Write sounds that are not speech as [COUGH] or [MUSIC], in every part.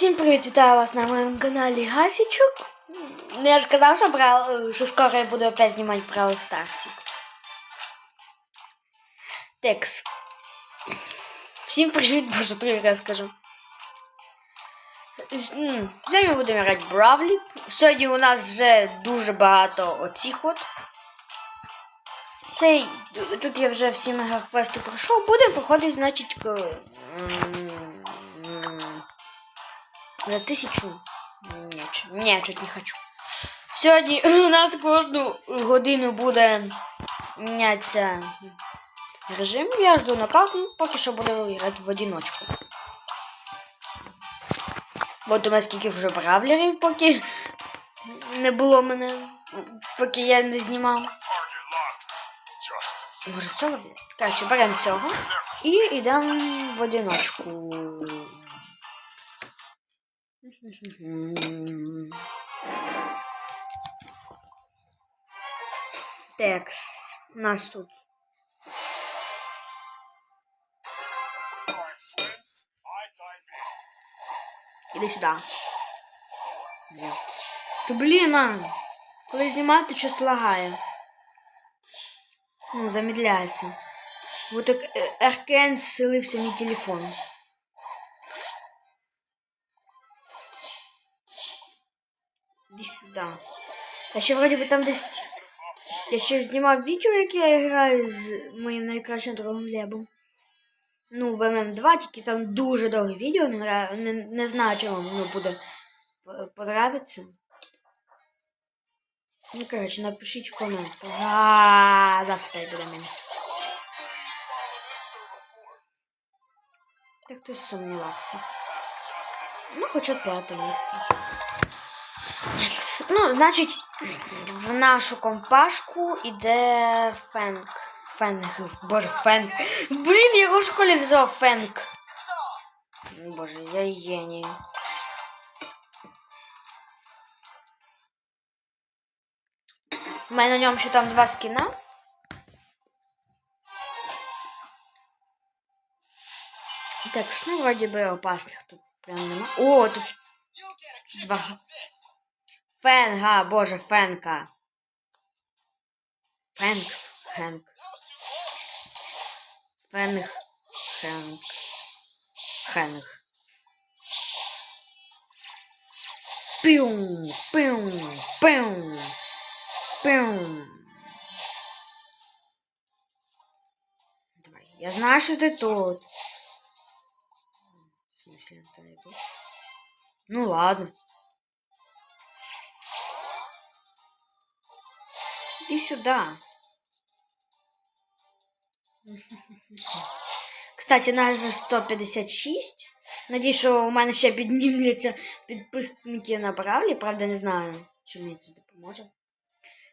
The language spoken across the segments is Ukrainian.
Всім привіт, вітаю вас на моєму каналі Гасічук. Ну я ж казав, що, брал, що скоро я буду опять знімати Brawl Stars. Текс. Всім привіт, боже, другий раз скажу. Сьогодні ми будемо грати Бравлі. Сьогодні у нас вже дуже багато оцих от. Цей, тут я вже всі мегаквести пройшов. Будемо проходити, значить, за тисячу. Ні, ні, чуть не хочу. Сьогодні [CLEARS THROAT] у нас кожну годину буде мінятися режим. Я жду накату, поки що буду грати в одиночку. От у мене скільки вже бравлерів, поки не було мене, поки я не знімав. Може цього? Короче, беремо цього і йдемо в одиночку. Текс. Нас тут. Іди сюди. Ні. Та блін, а. Коли знімати, щось лагає. Ну, замедляється. Вот так е, РКН зселився мій телефон. Іди сюди. Я ще вроді би там десь. Я ще знімав відео, яке я граю з моїм найкращим другом Лебом. Ну, в ММ2, тільки там дуже довге відео, не, нрав- не, не знаю, вам воно буде по- подобатися. Ну, коротше, напишіть в коментах. А, зараз опять буде мінус. Так хтось сумнівався. Ну, б п'яте місце. Ну, значить, в нашу компашку іде Фенк. Фенк. Боже, Фенк. Блін, я його в школі називав Фенк. Боже, я геній. У мене на ньому ще там два скіна. Так, ну вроді би опасних тут прям нема. О, тут два. Фенга, боже, Фенка. Фенк, Хенк. Фенг, Хенк. Хенг. Пиум, пиум, пиум, пиум. Давай, я знаю, что ты тут. В смысле, ты не тут? Ну ладно. Иди сюда. Кстати, нас же 156. Надіюсь, що у мене ще піднімляться підписники на бравлі, правда не знаю, чи мені це допоможе.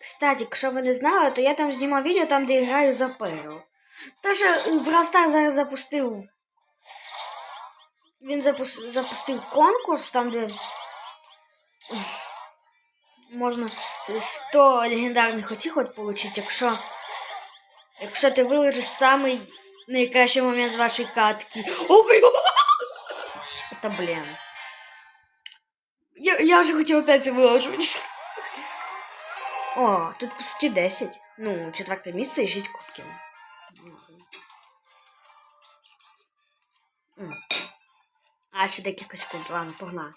Кстати, якщо ви не знали, то я там знімав відео там, де я граю за перу. Тож Брастар зараз запустив. Він запус... запустив конкурс, там, де можна 100 легендарних оцих от отримати, якщо. Якщо ти виложиш самий найкращий момент з вашої катки. Це блін. Я, я вже хотів опять це виложити. О, тут по суті 10. Ну, четверте місце і 6 кубків. А, ще декілька секунд. Ладно, погнали.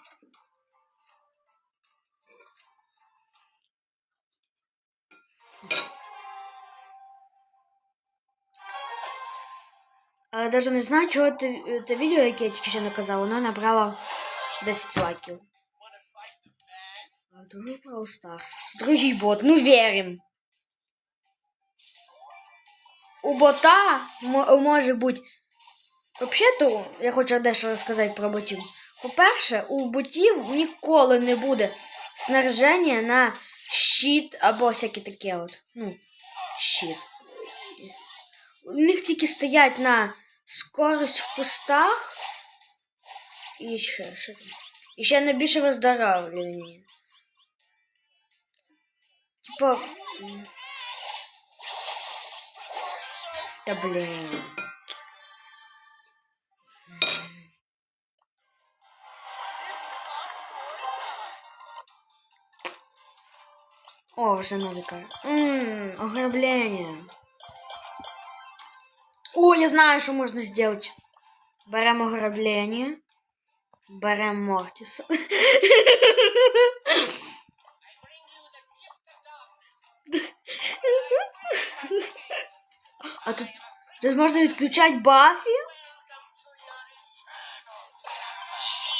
Навіть не знаю, чого те, те відео, яке я тільки що наказав, воно набрало 10 лайків. Другий Brawl Stars. Другий бот, ну вірим. У бота мо- може бути. Взагалі-то, я хочу дещо розказати про ботів. По-перше, у ботів ніколи не буде снаряження на щит або всяке таке от. Ну, щит. У них тільки стоять на скорость в кустах і ще що там. І ще найбільше виздоравлювання. Типа. Та блін. О, вже новика. Ммм, ограблення. О, я знаю, що можна зробити. Беремо ограблення. Беремо Мортіса. А тут, тут можна відключати Баффі?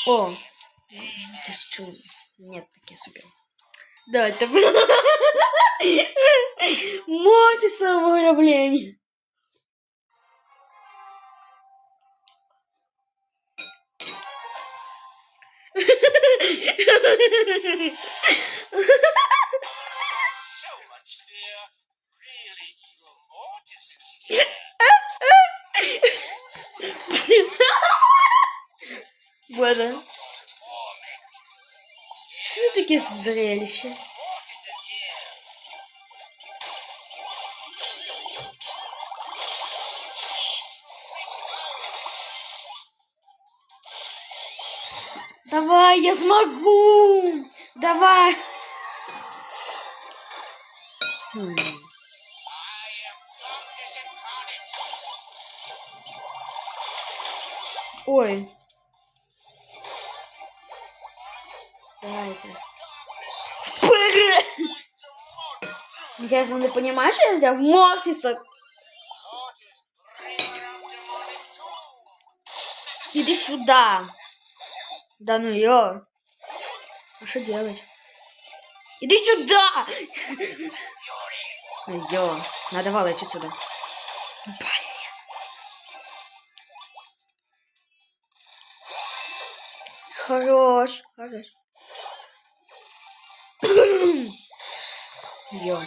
О, ти що? Нет, таке собі. Давайте. [LAUGHS] Мортиса в ограблении. Torment. що це таке зрелище? Давай, я смогу! Давай! Хм. Ой. Давайте. Вперед! Интересно, ты понимаешь, что я взял Мортиса? Иди сюда. Да ну ё. А что делать? Иди сюда! Ё. Надо валить отсюда. Хорош. Хорош. [CLEARS THROAT] Ё.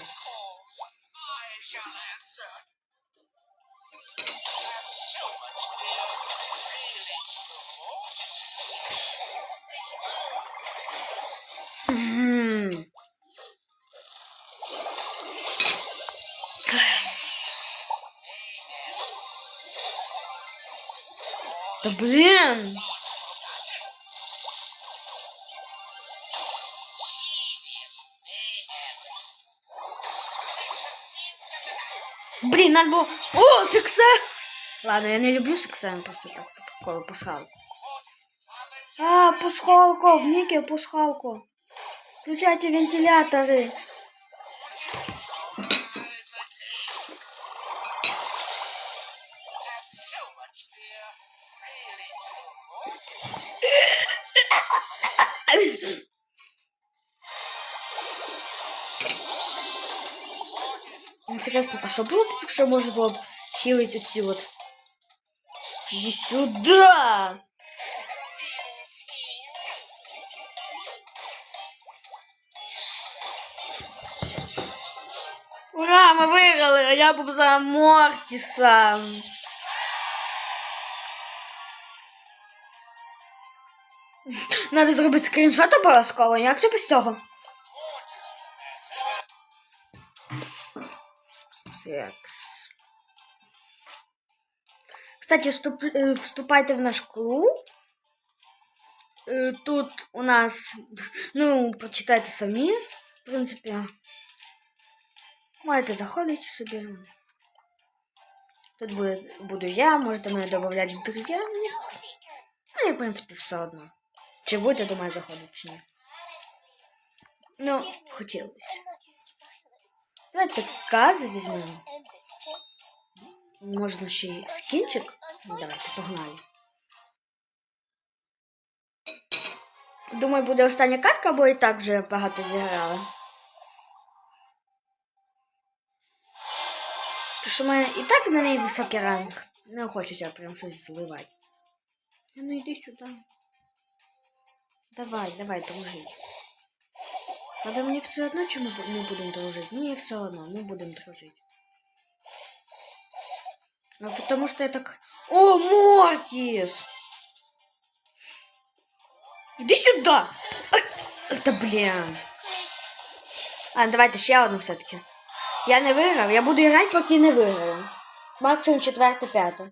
Да блин! Блин, надо было... О, секса! Ладно, я не люблю секса, я просто так по приколу. А, пасхалку, в Нике пасхалку. Включайте вентиляторы. Інтересно, а що було б, якщо можна було б хілити оці от? Иди сюда! Ура, мы выиграли! Я був за Мортиса! Надо зробити скріншот обов'язково, як це без цього? Секс. Кстати, вступ, е, вступайте в наш клуб. Е, Тут у нас, ну, прочитайте самі, в принципі. Можете заходити собі. Тут буде, буду я, можете мене додати в друзі. Мені, мені, в принципі, все одно. Чи будете до мене заходити, чи ні. Ну, хотілося. Давайте кази візьмемо. Можна ще й скінчик. Давайте, погнали. Думаю, буде остання катка, бо і так вже багато зіграли. То що в мене і так на неї високий ранг. Не хочеться прям щось зливати. Ну йди сюди. Давай, давай, дружить. Але мені все одно, чи ми бу- не будемо дружити? Мені все одно, ми будемо дружити. Ну, потому что я так... О, Мортис! Иди сюда! Это, блин. А, давайте ще одну все-таки. Я не виграв, я буду грати, поки не виграю. Максимум четверте, п'яте.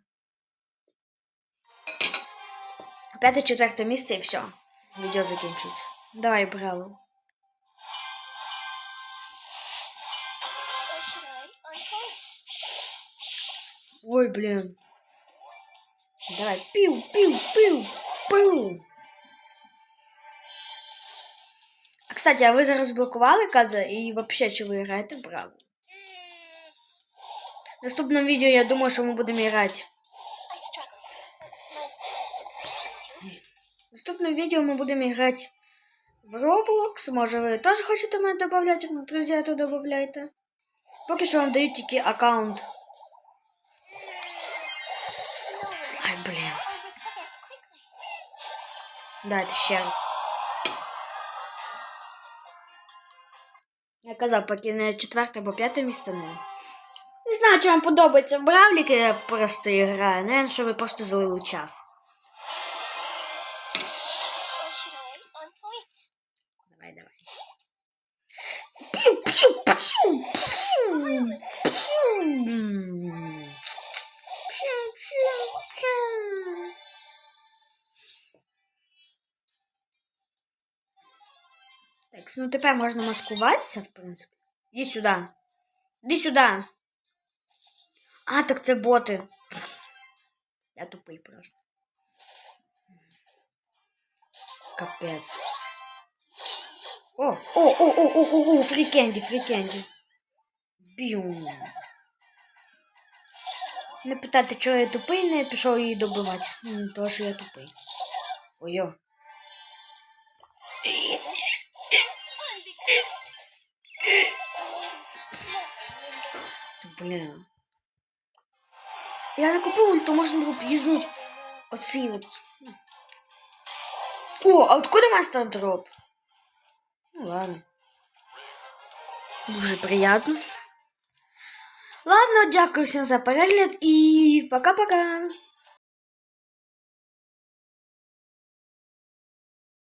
П'яте, четверте місце і все. Видео закінчується. Давай, брало. Ой, блин. Давай, пил, пил, пил, пил. А, кстати, а вы зараз блокували Кадза і вообще чего ви граєте в Бравл? В наступному відео я думаю, что мы будем играть. В наступному відео ми будемо грати в Roblox. Може ви теж хочете мене додати, друзі, то додавайте. Поки що вам дають тільки аккаунт. Ай, блін. Дайте ще раз. Я казав, поки не четверте або п'яте місце не. Не знаю, чи вам подобається Бравлік, я просто граю. Наверное, що ви просто залили час. Так, ну тепер можна маскуватися, в принципі. Іди сюди. Іди сюди. А, так це боти. Я тупий просто. Капець. О, о, о, о, о, о, о, фрікенді, фрікенді. Бім. Не питайте, чого я тупий, не пішов її добивати. М, Тому що я тупий. Ой-о. Блін. Я не купив, то можна було б юзнуть оцей от. О, а откуда мастер дроп? Ну ладно. Дуже приятно. Ладно, дякую всім за перегляд і пока-пока.